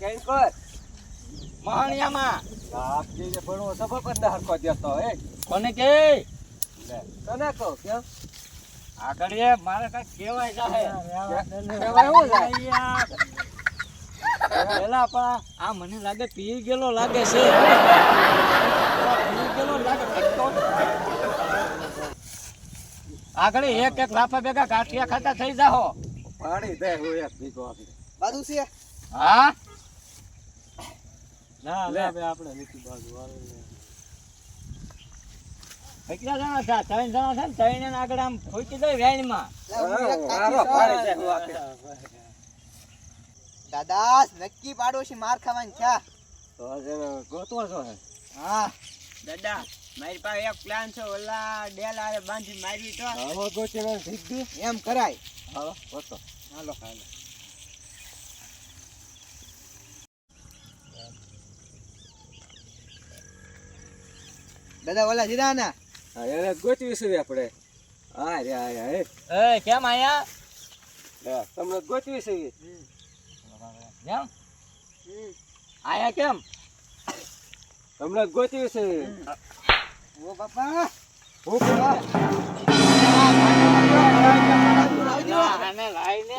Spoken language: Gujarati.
કેમ કર? મહાણિયામાં આપજીને ભણવો સભા પર ના દેતો હે. કોને કે? તને કહું કેમ આગળ એ મારે કઈ કેવાય હું જાય? પેલા આ મને લાગે પી ગયેલો લાગે છે. પી ગયેલો લાગે આગળ એક એક લાફા ભેગા ગાંઠિયા ખાતા થઈ જાહો. પાણી દે હું એક ભીગો આપી બાજુ છે. હા? ના. આપણે બાજુ કેટલા જણા ત્રણ જણા છે ને ત્રણે આગળ આમ હું. હું દાદા નક્કી પાડોશી માર ખાવાની છે. ગોતવો છો હા? દાદા મારી પાસે એક પ્લાન છે. ઓલા ડેલારે બાંધી મારી તો. હવે સીધી. એમ કરાય. ગોતો. હાલો હાલો. દાદા ઓલા જીરા ના અરે એને ગોતવી છે આપણે. હા રે હા હે. એ કેમ આયા? તમને ગોતવી છે કેમ? આયા કેમ? તમને ગોતવી છે ઓ બાપા. કરવા આને લાઈને